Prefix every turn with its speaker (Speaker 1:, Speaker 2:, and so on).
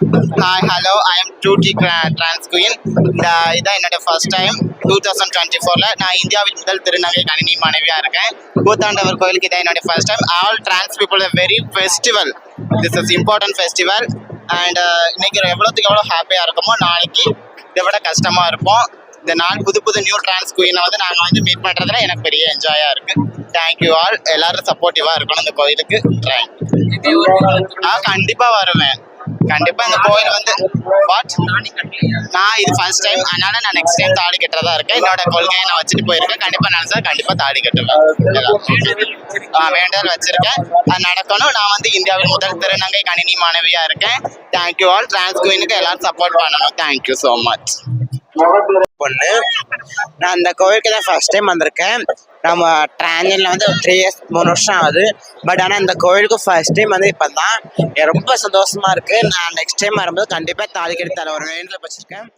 Speaker 1: Hi hello I am டூ டி trans queen இந்த இதான் என்னோட first time two thousand twenty ஃபோரில் நான் இந்தியாவின் முதல் திருநங்கை கணினி மனைவியாக இருக்கேன். கூத்தாண்டவர் கோயிலுக்கு இதான் என்னோட first time all trans people very festival this is important festival and இன்னைக்கு எவ்வளோத்துக்கு எவ்வளோ ஹாப்பியாக இருக்கோமோ நாளைக்கு இதை விட கஷ்டமாக இருப்போம். இந்த நாள் புது புது நியூ டிரான்ஸ் குயினை வந்து நாங்கள் வந்து மீட் பண்ணுறதுல எனக்கு பெரிய என்ஜாயாக இருக்குது தேங்க்யூ ஆல் எல்லாரும் சப்போர்ட்டிவாக இருக்கணும் இந்த கோயிலுக்கு. தேங்க்யூ ஆ கண்டிப்பாக வருவேன். கண்டிப்பாக இந்த கோயில் வந்து வாட் நான் இது ஃபர்ஸ்ட் டைம் அதனால நான் நெக்ஸ்ட் டைம் தாடி கட்டுறதா இருக்கேன். என்னோட கொள்கையை நான் வச்சுட்டு போயிருக்கேன். கண்டிப்பாக சார் கண்டிப்பாக தாடி கட்டுவேன். ஆ, வச்சிருக்கேன். அது நடக்கணும். நான் வந்து இந்தியாவின் முதல் திருநங்கை கணினி மாணவியா இருக்கேன். தேங்க்யூ ஆல் டிரான்ஸ் குயினுக்கு எல்லாரும் சப்போர்ட் பண்ணணும். தேங்க்யூ ஸோ மச்
Speaker 2: பொண்ணு. நான் அந்த கோவிலுக்கு தான் ஃபர்ஸ்ட் டைம் வந்திருக்கேன். நம்ம டிரான்ஜனில் வந்து த்ரீ இயர்ஸ் மூணு வருஷம் ஆகுது. பட் ஆனால் இந்த கோவிலுக்கு ஃபர்ஸ்ட் டைம் வந்து இப்போ தான் ரொம்ப சந்தோஷமா இருக்கு. நான் நெக்ஸ்ட் டைம் வரும்போது கண்டிப்பாக தாலி கட்டி தலை ஒரு வேண்டுதல் வச்சிருக்கேன்.